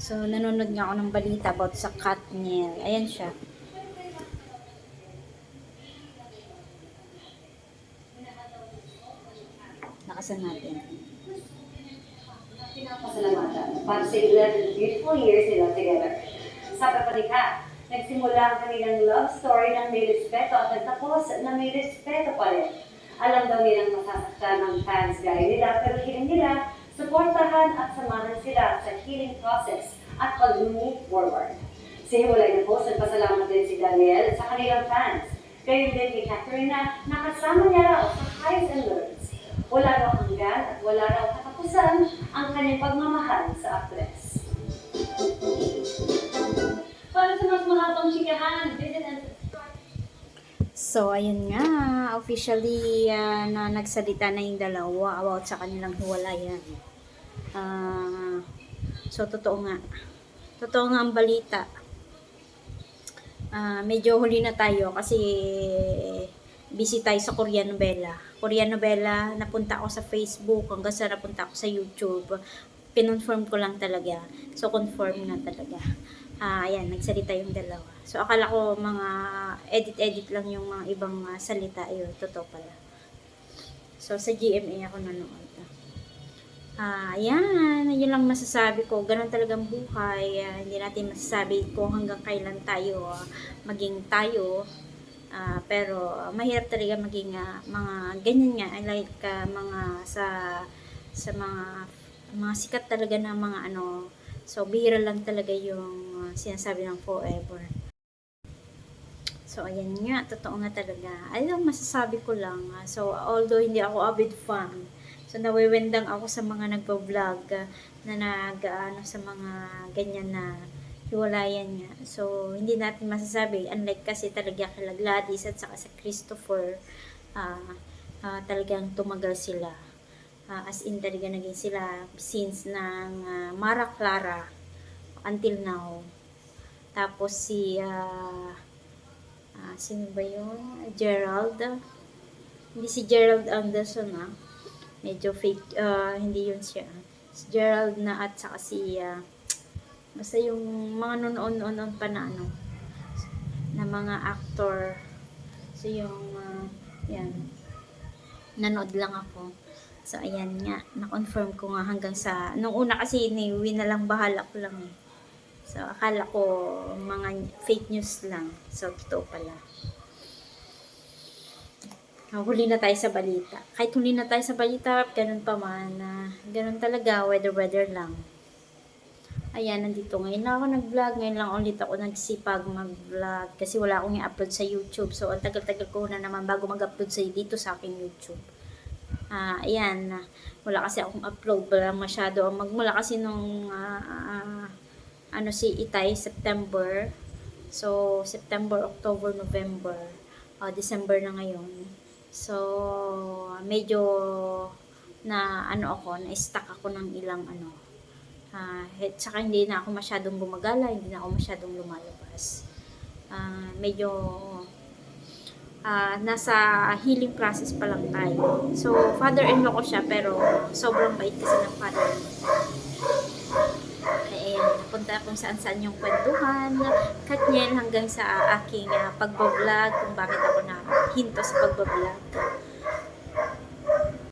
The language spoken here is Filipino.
So, nanonood nga ako ng balita about sa Katniel. Ayan siya. Nakasan natin. Pinapasalamatan para sa 11 beautiful years nila together. Sa kapalikha, nagsimula ang kanilang love story ng may respeto at nagtapos na may respeto pa rin. Alam daw nilang masasaktan ang fans gaya nila pero hiling nila suportahan at samahan sila sa healing process at pag-move forward. Sa hiwalay na post, nagpasalamat din si Daniel sa kanilang fans. Gayon din kay Catherine na nakasama niya raw sa highs and lows. Wala raw hanggan at wala raw katapusan ang kanyang pagmamahal sa actress. Para sa mas mahabang chikahan, visit and. So, ayun nga, officially ah, na nagsalita na yung dalawa about sa kanilang hiwalayan. Ah, so, totoo nga. Totoo nga ang balita. Ah, medyo huli na tayo kasi busy tayo sa Korean novela. Korean novela, napunta ako sa Facebook, hanggang sa napunta ako sa YouTube. Pinonfirm ko lang talaga. So, confirm na talaga. Ah, ayan, nagsalita yung dalawa. So, akala ko mga edit-edit lang yung mga ibang ah, salita. Ayun, totoo pala. So, sa GMA ako nanood. Ah, ayan, yun lang masasabi ko. Ganun talagang buhay. Ah, hindi natin masasabi kung hanggang kailan tayo ah, maging tayo. Ah, pero ah, mahirap talaga maging ah, mga ganyan nga like ah, mga sa sa mga mga sikat talaga na mga ano so bihira lang talaga yung ah, sinasabi ng forever so ayan nga totoo nga talaga ayun masasabi ko lang ah. so although hindi ako avid fan so nawiwendang ako sa mga nagbo-vlog ah, na nag ano sa mga ganyan na hiwalayan niya. So, hindi natin masasabi. Unlike kasi talaga kila Gladys at saka sa Christopher, ah ah, talagang tumagal sila. Ah, as in talaga naging sila since ng ah, Mara Clara until now. Tapos si ah ah, sino ba yun? Gerald. Hindi si Gerald Anderson ah. Medyo fake, ah, hindi yun siya. Si Gerald na at saka si ah, Basta yung mga noon-noon pa na ano, na mga actor. So yung, ah, yan, nanood lang ako. So ayan nga, na-confirm ko nga hanggang sa, nung una kasi iniwi na lang bahala ko lang eh. So akala ko mga fake news lang. So totoo pala. Ah, huli na tayo sa balita. Kahit huli na tayo sa balita, ganun pa man, na ganun talaga, weather-weather lang. Ayan, nandito ngayon lang ako nag-vlog. Ngayon lang ulit ako nagsipag mag-vlog. Kasi wala akong i-upload sa YouTube. So, ang tagal-tagal ko na naman bago mag-upload sa dito sa aking YouTube. Ah, ayan. ah, Wala kasi akong upload. Wala masyado. Magmula kasi nung ah, ah, ano si Itay, September. So, September, October, November. ah, December na ngayon. So, medyo na ano ako, na-stuck ako ng ilang ano, Ah, uh, saka hindi na ako masyadong gumagala, hindi na ako masyadong lumalabas. Ah, medyo ah, nasa healing process pa lang tayo. So, father-in-law ko siya, pero sobrang bait kasi ng father-in-law. Eh, napunta kung saan-saan yung kwentuhan, Katniel hanggang sa aking uh, pagbablog, kung bakit ako na hinto sa pagbablog.